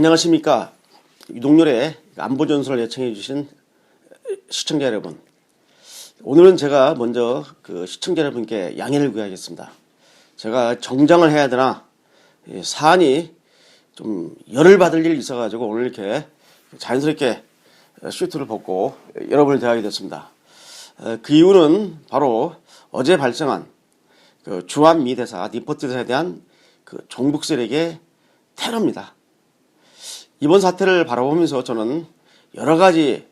안녕하십니까. 유동열의 안보전설을 예청해 주신 시청자 여러분. 오늘은 제가 먼저 그 시청자 여러분께 양해를 구하겠습니다. 제가 정장을 해야 되나 이 사안이 좀 열을 받을 일이 있어가지고 오늘 이렇게 자연스럽게 슈트를 벗고 여러분을 대하게 됐습니다. 어, 그 이유는 바로 어제 발생한 그 주한 미 대사 니포트 대사에 대한 그 종북 세력의 테러입니다. 이번 사태를 바라보면서 저는 여러 가지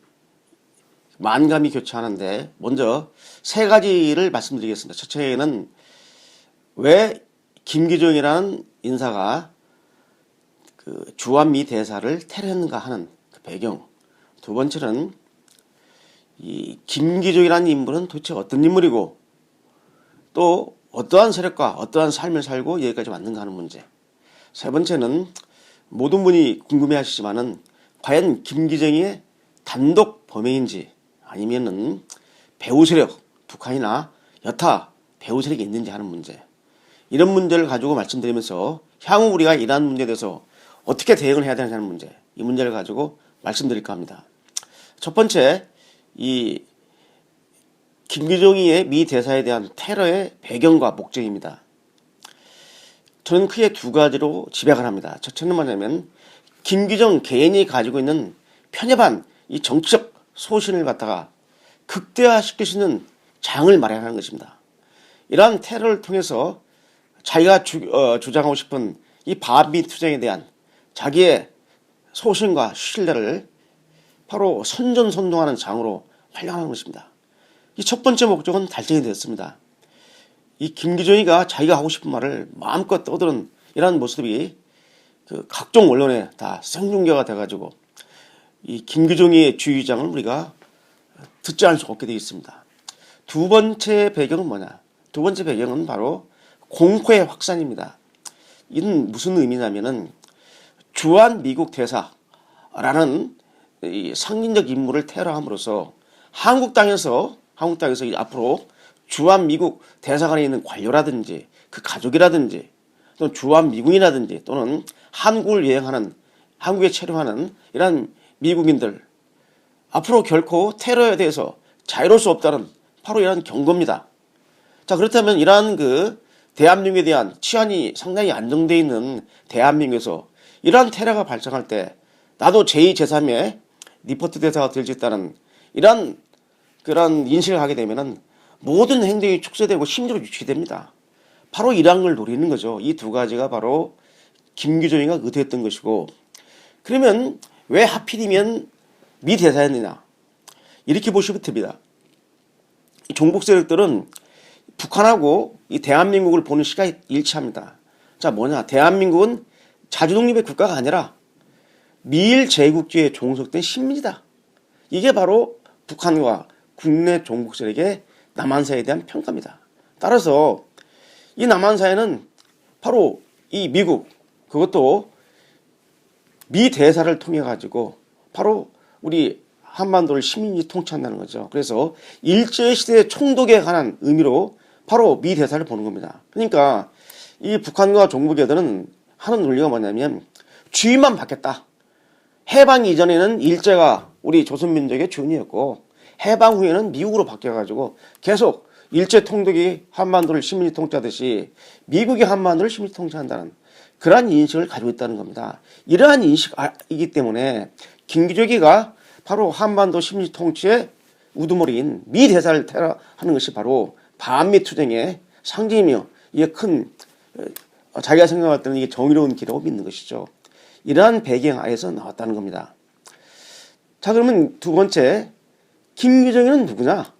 만감이 교차하는데 먼저 세 가지를 말씀드리겠습니다. 첫째는 왜 김기정이라는 인사가 그 주한미 대사를 테러했는가 하는 그 배경. 두 번째는 이 김기정이라는 인물은 도대체 어떤 인물이고 또 어떠한 세력과 어떠한 삶을 살고 여기까지 왔는가 하는 문제. 세 번째는 모든 분이 궁금해 하시지만은 과연 김기정의 단독 범행인지 아니면은 배후 세력, 북한이나 여타 배후 세력이 있는지 하는 문제. 이런 문제를 가지고 말씀드리면서 향후 우리가 이러한 문제에 대해서 어떻게 대응을 해야 되느냐는 문제. 이 문제를 가지고 말씀드릴까 합니다. 첫 번째, 이 김기정이의 미 대사에 대한 테러의 배경과 목적입니다. 저는 크게 두 가지로 지배를 합니다. 첫째는 뭐냐면 김기정 개인이 가지고 있는 편협한 이 정치적 소신을 갖다가 있는 장을 마련하는 것입니다. 이러한 테러를 통해서 자기가 주, 어, 주장하고 싶은 이 반미 투쟁에 대한 자기의 소신과 신뢰를 바로 선전선동하는 장으로 활용하는 것입니다. 이 첫 번째 목적은 달성이 됐습니다. 이 김기정이가 자기가 하고 싶은 말을 마음껏 떠드는 이러한 모습이 그 각종 언론에 다 생중계가 돼가지고 이 김기정이의 주의장을 우리가 듣지 않을 수 없게 되어 있습니다. 두 번째 배경은 뭐냐? 두 번째 배경은 바로 공포의 확산입니다. 이는 무슨 의미냐면은 주한 미국 대사라는 이 상징적 인물을 테러함으로써 한국 땅에서 한국 땅에서 이 앞으로 주한 미국 대사관에 있는 관료라든지 그 가족이라든지 또는 주한 미군이라든지 또는 한국을 여행하는 한국에 체류하는 이러한 미국인들 앞으로 결코 테러에 대해서 자유로울 수 없다는 바로 이러한 경고입니다. 자 그렇다면 이러한 그 대한민국에 대한 치안이 상당히 안정되어 있는 대한민국에서 이러한 테러가 발생할 때 나도 제2, 제3의 리포트 대사가 될 수 있다는 이러한 그런 인식을 하게 되면은 모든 행동이 축소되고 심리로 유치됩니다. 바로 이러한 걸 노리는 거죠. 이 두 가지가 바로 김규정이가 의도했던 것이고 그러면 왜 하필이면 미 대사였느냐 이렇게 보시면 됩니다. 이 종북 세력들은 북한하고 이 대한민국을 보는 시각이 일치합니다. 자 뭐냐 대한민국은 자주독립의 국가가 아니라 미일 제국주의에 종속된 식민지다. 이게 바로 북한과 국내 종북 세력의 남한사에 대한 평가입니다. 따라서 이 남한사에는 바로 이 미국 그것도 미 대사를 통해 가지고 바로 우리 한반도를 시민이 통치한다는 거죠. 그래서 일제 시대 총독에 관한 의미로 바로 미 대사를 보는 겁니다. 그러니까 이 북한과 종북애들은 하는 논리가 뭐냐면 주의만 받겠다. 해방 이전에는 일제가 우리 조선민족의 주인이었고 해방 후에는 미국으로 바뀌어가지고 계속 일제 통독이 한반도를 시민이 통치하듯이 미국이 한반도를 시민이 통치한다는 그러한 인식을 가지고 있다는 겁니다. 이러한 인식이기 때문에 김기조기가 바로 한반도 시민이 통치의 우두머리인 미 대사를 테러하는 것이 바로 반미 투쟁의 상징이며 이게 큰 어, 자기가 생각할 때는 이게 정의로운 길이라고 믿는 것이죠. 이러한 배경 하에서 나왔다는 겁니다. 자 그러면 두 번째 김규정이는 누구냐?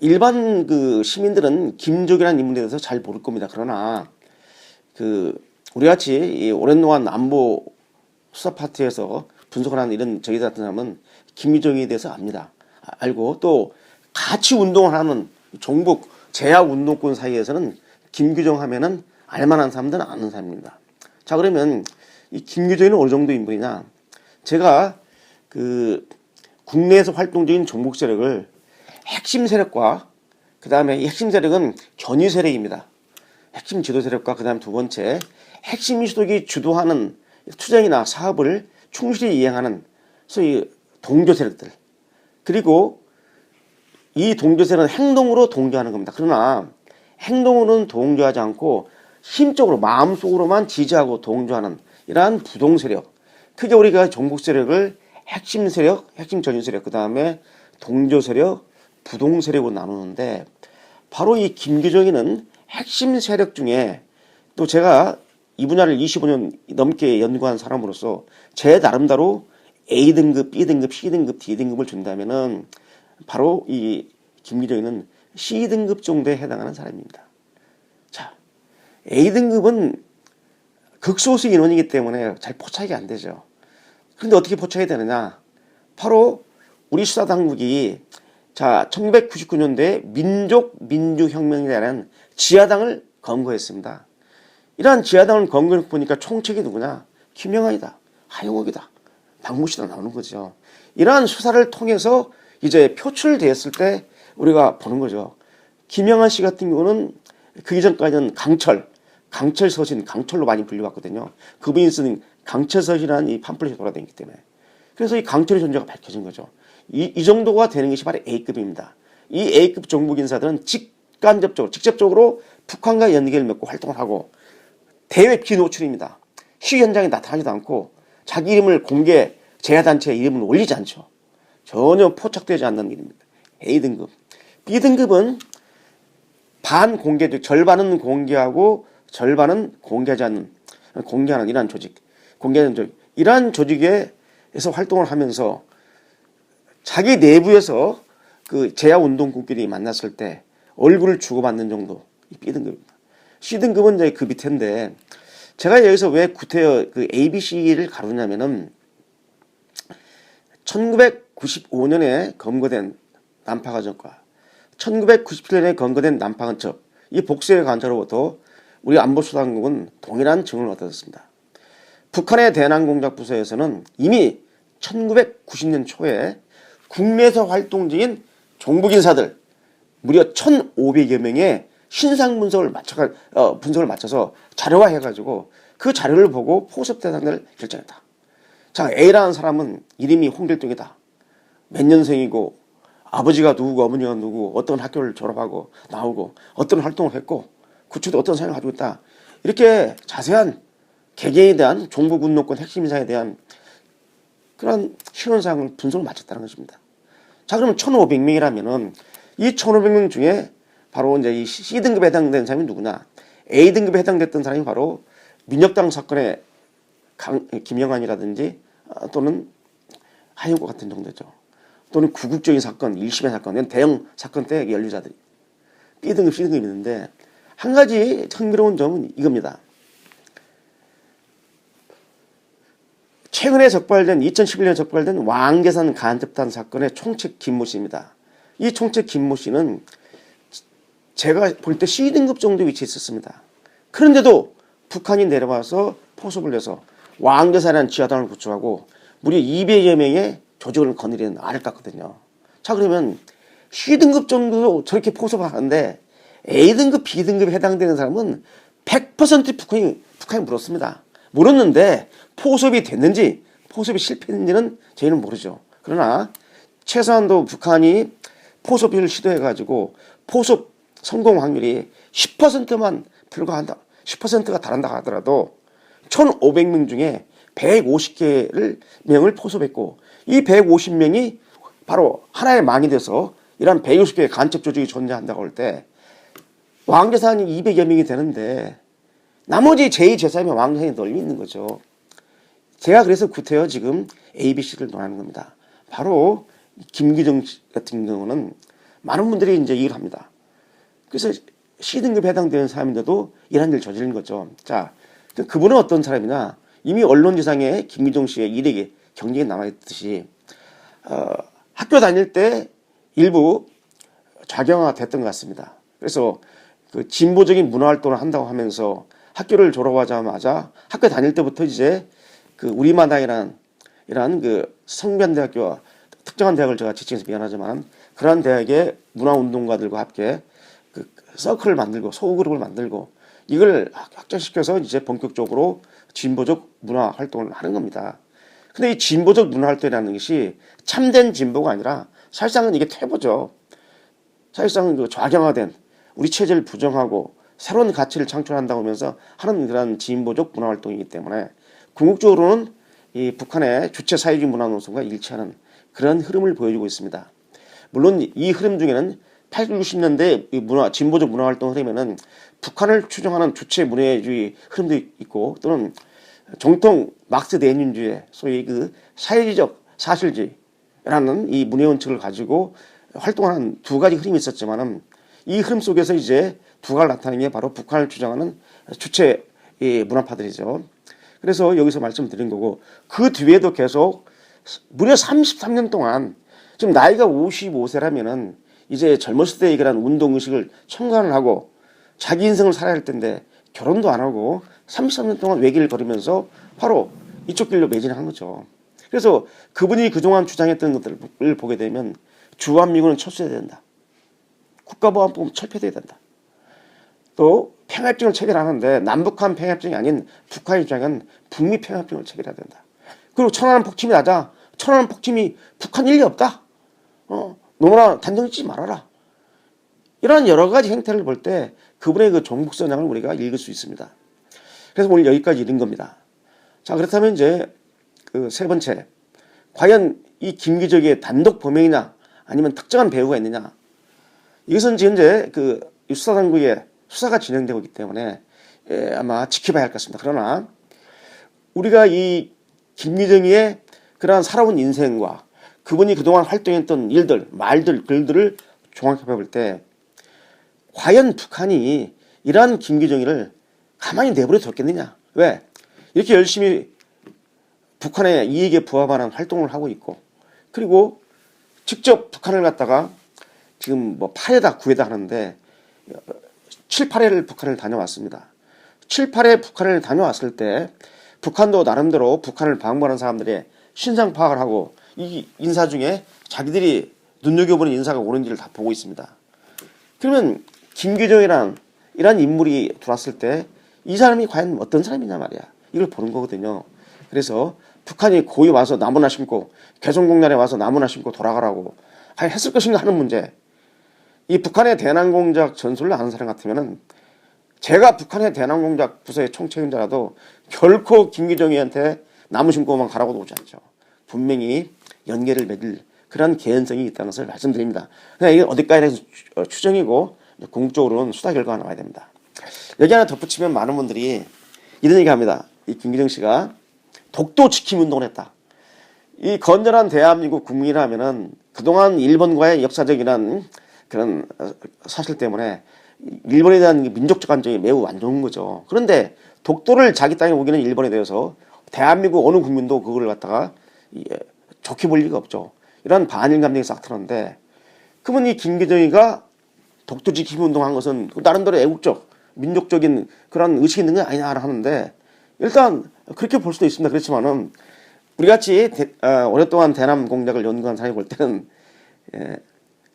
일반 그 시민들은 김족이라는 인물에 대해서 잘 모를 겁니다. 그러나 그 우리 같이 이 오랜 동안 안보 수사 파트에서 분석을 하는 이런 저희 같은 사람은 김규정에 대해서 압니다. 아, 알고 또 같이 운동을 하는 종북 제약 운동권 사이에서는 김규정 하면은 알만한 사람들은 아는 사람입니다. 자 그러면 이 김규정이는 어느 정도 인물이냐? 제가 그 국내에서 활동 중인 종북 세력을 핵심 세력과 그 다음에 이 핵심 세력은 전위 세력입니다. 핵심 지도 세력과 그 다음 두 번째 핵심 수독이 주도하는 투쟁이나 사업을 충실히 이행하는 소위 동조 세력들 그리고 이 동조 세력은 행동으로 동조하는 겁니다. 그러나 행동으로는 동조하지 않고 심적으로 마음속으로만 지지하고 동조하는 이러한 부동 세력 크게 우리가 종북 세력을 핵심 세력, 핵심 전유 세력 그 다음에 동조 세력, 부동 세력으로 나누는데 바로 이 김규정이는 핵심 세력 중에 또 제가 이 분야를 25년 넘게 연구한 사람으로서 제 나름대로 A등급, B등급, C등급, D등급을 준다면은 바로 이 김기정이는 C등급 정도에 해당하는 사람입니다. 자, A등급은 극소수 인원이기 때문에 잘 포착이 안 되죠. 그런데 어떻게 포착이 되느냐? 바로 우리 수사 당국이 자 1999년도에 민족 민주혁명이라는 지하당을 검거했습니다. 이러한 지하당을 검거해 보니까 총책이 누구냐? 김영환이다, 하용욱이다, 박무시다 나오는 거죠. 이러한 수사를 통해서 이제 표출되었을 때 우리가 보는 거죠. 김영환 씨 같은 경우는 그 이전까지는 강철, 강철 서신, 강철로 많이 불려왔거든요. 그분이 쓴 강철 서신이라는 이 팜플렛이 돌아다니기 때문에. 그래서 이 강철의 존재가 밝혀진 거죠. 이, 이 정도가 되는 것이 바로 A급입니다. 이 A급 정복 인사들은 직간접적으로, 직접적으로 북한과 연계를 맺고 활동을 하고 대외 비노출입니다. 시위 현장에 나타나지도 않고 자기 이름을 공개 제야단체 이름을 올리지 않죠. 전혀 포착되지 않는 일입니다. A등급. B등급은 반공개적, 절반은 공개하고 절반은 공개하지 않는, 공개하는 이러한 조직. 공개하는 조직. 이러한 조직에서 활동을 하면서 자기 내부에서 그 제야 운동군끼리 만났을 때 얼굴을 주고받는 정도. 이 B등급입니다. C등급은 이제 그 밑인데 제가 여기서 왜 구태여 그 ABC를 가르냐면은 1995년에 검거된 난파가정과 1997년에 검거된 난파간첩 이 복수의 관찰로부터 우리 안보수당국은 동일한 증언을 얻었습니다. 북한의 대남공작 부서에서는 이미 1990년 초에 국내에서 활동 중인 종북 인사들 무려 1,500여 명의 신상 분석을 맞춰 어, 분석을 맞춰서 자료화해 가지고 그 자료를 보고 포섭 대상을 결정했다. 자 A라는 사람은 이름이 홍길동이다. 몇 년생이고 아버지가 누구고 어머니가 누구 어떤 학교를 졸업하고 나오고 어떤 활동을 했고 구체도 어떤 생각을 가지고 있다. 이렇게 자세한 개개인에 대한 운동권 핵심 인사에 대한 그런 신원사항을 분석을 마쳤다는 것입니다. 자 그러면 1,500명이라면은 이 1,500명 중에 바로 이제 이 C등급에 해당되는 사람이 누구냐? A등급에 해당됐던 사람이 바로 민혁당 사건의 강, 김영환이라든지 아, 또는 하용과 같은 정도죠. 또는 구국적인 사건, 일심의 사건, 이런 대형 사건 때 연루자들이 B등급, C등급이 있는데 한 가지 흥미로운 점은 이겁니다. 최근에 적발된 2011년에 적발된 왕계산 간접단 사건의 총책 김모 씨입니다. 이 총책 김모 씨는 제가 볼 때 C등급 정도 위치에 있었습니다. 그런데도 북한이 내려와서 포섭을 해서 왕계산이라는 지하당을 구축하고 무려 200여 명의 조직을 거느리는 알을 깠거든요. 자 그러면 C등급 정도 저렇게 포섭을 하는데 A등급, B등급에 해당되는 사람은 100% 북한이, 북한이 물었습니다. 물었는데 포섭이 됐는지 포섭이 실패했는지는 저희는 모르죠. 그러나 최소한도 북한이 포섭을 시도해가지고 포섭 성공 확률이 10%만 불과한다. 10%가 달한다 하더라도 1,500명 중에 150개를 명을 포섭했고 이 150명이 바로 하나의 망이 돼서 이런 150개의 간첩 조직이 존재한다고 할 때 왕재산이 200여 명이 되는데 나머지 제2, 제3의 왕재산이 널리 있는 거죠. 제가 그래서 구태여 지금 ABC를 논하는 겁니다. 바로 김기정 같은 경우는 많은 분들이 이제 이해를 합니다. 그래서 C등급에 해당되는 사람인데도 이런 일을 저지른 거죠. 자, 그분은 어떤 사람이냐? 이미 언론지상에 김기정 씨의 일액이 경력이 남아있듯이 어, 학교 다닐 때 일부 작용화 됐던 것 같습니다. 그래서 그 진보적인 문화 활동을 한다고 하면서 학교를 졸업하자마자 학교 다닐 때부터 이제 그 우리마당이라는 이러한 그 성변 대학교와 특정한 대학을 제가 지칭해서 미안하지만 그러한 대학의 문화 운동가들과 함께 그 서클을 만들고 소그룹을 만들고 이걸 확- 확장시켜서 이제 본격적으로 진보적 문화 활동을 하는 겁니다. 근데 이 진보적 문화 활동이라는 것이 참된 진보가 아니라 사실상은 이게 퇴보죠. 사실상 그 좌경화된 우리 체제를 부정하고 새로운 가치를 창출한다고 하면서 하는 그런 진보적 문화 활동이기 때문에 궁극적으로는 이 북한의 주체 사회주의 문화 노선과 일치하는 그런 흐름을 보여주고 있습니다. 물론 이 흐름 중에는 80, 90년대 이 문화 진보적 문화 활동 흐름에는 북한을 추종하는 주체 문화주의 흐름도 있고 또는 정통 막스 레닌주의 소위 그 사회주의적 사실주의라는 이 문화 원칙을 가지고 활동하는 두 가지 흐름이 있었지만은 이 흐름 속에서 이제 두가 나타나는 게 바로 북한을 주장하는 주체 이 문화파들이죠. 그래서 여기서 말씀드린 거고 그 뒤에도 계속 무려 33년 동안 지금 나이가 55세라면은 이제 젊었을 때 그런 운동 의식을 첨가를 하고 자기 인생을 살아야 할 텐데 결혼도 안 하고 33년 동안 외길을 걸으면서 바로 이쪽 길로 매진한 거죠. 그래서 그분이 그동안 주장했던 것들을 보게 되면 주한미군은 철수해야 된다. 국가보안법 철폐돼야 된다. 또 평화협정을 체결하는데 남북한 평화협정이 아닌 북한 입장은 북미 평화협정을 체결해야 된다. 그리고 천안함 폭침이 나자 천안함 폭침이 북한 일리 없다. 어, 너무나 단정 짓지 말아라. 이런 여러 가지 행태를 볼 때 그분의 그 종북 선양을 우리가 읽을 수 있습니다. 그래서 오늘 여기까지 읽은 겁니다. 자, 그렇다면 이제 그 세 번째. 과연 이 김기적의 단독 범행이냐 아니면 특정한 배우가 있느냐. 이것은 현재 그 수사당국의 수사가 진행되고 있기 때문에 예, 아마 지켜봐야 할 것 같습니다. 그러나 우리가 이 김기정의 그러한 살아온 인생과 그분이 그동안 활동했던 일들, 말들, 글들을 종합해 볼 때 과연 북한이 이러한 김기정이를 가만히 내버려 뒀겠느냐? 왜? 이렇게 열심히 북한의 이익에 부합하는 활동을 하고 있고 그리고 직접 북한을 갖다가 지금 뭐 8회다 9회다 하는데 7, 8회를 북한을 다녀왔습니다. 7, 8회 북한을 다녀왔을 때 북한도 나름대로 북한을 방문한 사람들의 신상 파악을 하고 이 인사 중에 자기들이 눈여겨보는 인사가 오는지를 다 보고 있습니다. 그러면 김규정이란 이런 인물이 들어왔을 때 이 사람이 과연 어떤 사람이냐 말이야. 이걸 보는 거거든요. 그래서 북한이 고이 와서 나무나 심고 개성공단에 와서 나무나 심고 돌아가라고 과연 했을 것인가 하는 문제. 이 북한의 대남공작 전술을 아는 사람 같으면은 제가 북한의 대남공작 부서의 총책임자라도 결코 김기정이한테 나무 심고만 가라고도 오지 않죠. 분명히 연계를 맺을 그런 개연성이 있다는 것을 말씀드립니다. 그냥 이게 어디까지 해서 추- 어, 추정이고 궁극적으로는 수사 결과가 나와야 됩니다. 여기 하나 덧붙이면 많은 분들이 이런 얘기 합니다. 이 김기정 씨가 독도 지킴 운동을 했다. 이 건전한 대한민국 국민이라면은 그동안 일본과의 역사적이란 그런 어, 사실 때문에 일본에 대한 민족적 감정이 매우 안 좋은 거죠. 그런데 독도를 자기 땅에 오기는 일본에 대해서 대한민국 어느 국민도 그걸 갖다가 이, 에, 좋게 볼 리가 없죠. 이런 반일 감정이 싹 트는데 그러면 이 김기정이가 독도 지킴 운동한 것은 나름대로 애국적, 민족적인 그런 의식이 있는 게 아니냐 하는데 일단 그렇게 볼 수도 있습니다. 그렇지만은 우리 같이 대- 어, 오랫동안 대남 공작을 연구한 사람이 볼 때는 예,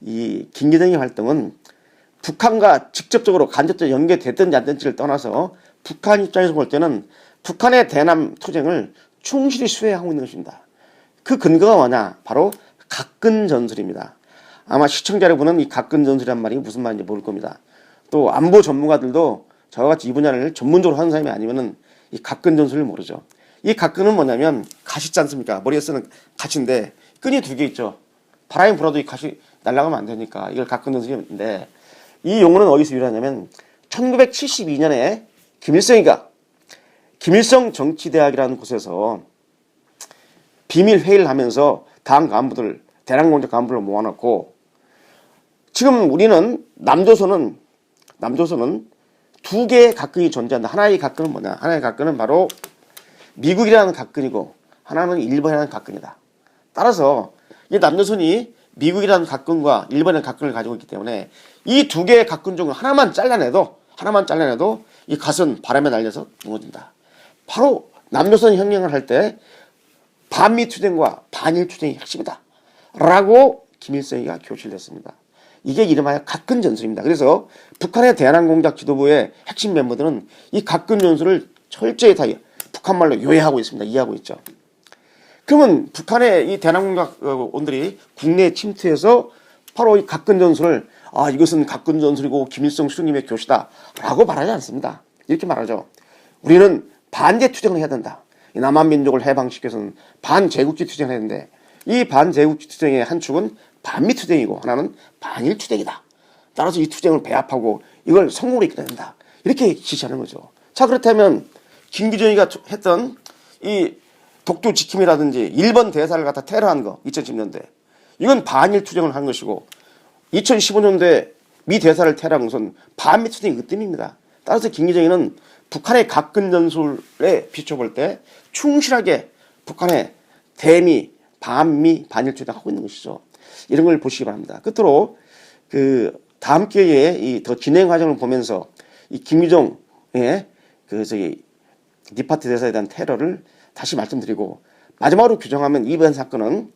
이 김기정의 활동은 북한과 직접적으로 간접적으로 연계됐든지 안 됐는지를 떠나서 북한 입장에서 볼 때는 북한의 대남 투쟁을 충실히 수행하고 있는 것입니다. 그 근거가 뭐냐? 바로 각근 전술입니다. 아마 시청자 여러분은 이 각근 전술이란 말이 무슨 말인지 모를 겁니다. 또 안보 전문가들도 저와 같이 이 분야를 전문적으로 하는 사람이 아니면은 이 각근 전술을 모르죠. 이 각근은 뭐냐면 가시 있지 않습니까? 머리에 쓰는 가시인데 끈이 두 개 있죠. 바람이 불어도 이 가시 날아가면 안 되니까 이걸 각근 전술인데 이 용어는 어디서 유래하냐면 1972년에 김일성이가 김일성 정치대학이라는 곳에서 비밀 회의를 하면서 당 간부들 대남 공작 간부를 모아놓고 지금 우리는 남조선은 남조선은 두 개의 각근이 존재한다. 하나의 각근은 뭐냐? 하나의 각근은 바로 미국이라는 각근이고 하나는 일본이라는 각근이다. 따라서 이 남조선이 미국이라는 각근과 일본의 각근을 가지고 있기 때문에 이 두 개의 각근 중 하나만 잘라내도 하나만 잘라내도 이 갓은 바람에 날려서 무너진다. 바로 남조선 혁명을 할 때 반미 투쟁과 반일 투쟁이 핵심이다. 라고 김일성이가 교실했습니다. 이게 이름하여 각근 전술입니다. 그래서 북한의 대한항공작 지도부의 핵심 멤버들은 이 각근 전술을 철저히 다 북한말로 요해하고 있습니다. 이해하고 있죠. 그러면 북한의 이 대한항공작 원들이 국내에 침투해서 바로 이 각근 전술을 아 이것은 각근 전술이고 김일성 수령님의 교시다라고 말하지 않습니다. 이렇게 말하죠. 우리는 반대 투쟁을 해야 된다. 이 남한 민족을 해방시켜서는 반제국지 투쟁을 되는데 이 반제국지 투쟁의 한 축은 반미 투쟁이고 하나는 반일 투쟁이다. 따라서 이 투쟁을 배합하고 이걸 성공으로 이끌어야 된다. 이렇게 지시하는 거죠. 자 그렇다면 김기정이가 했던 이 독도 지킴이라든지 일본 대사를 갖다 테러한 거 2010년대 이건 반일 투쟁을 한 것이고 2015년도에 미 대사를 테러한 것은 반미 투쟁이 으뜸입니다. 따라서 김기정이는 북한의 각근 전술에 비춰볼 때 충실하게 북한의 대미, 반미, 반일 투쟁하고 있는 것이죠. 이런 걸 보시기 바랍니다. 끝으로 그 다음 기회에 이 더 진행 과정을 보면서 이 김유정의 그 저기 니파트 대사에 대한 테러를 다시 말씀드리고 마지막으로 규정하면 이번 사건은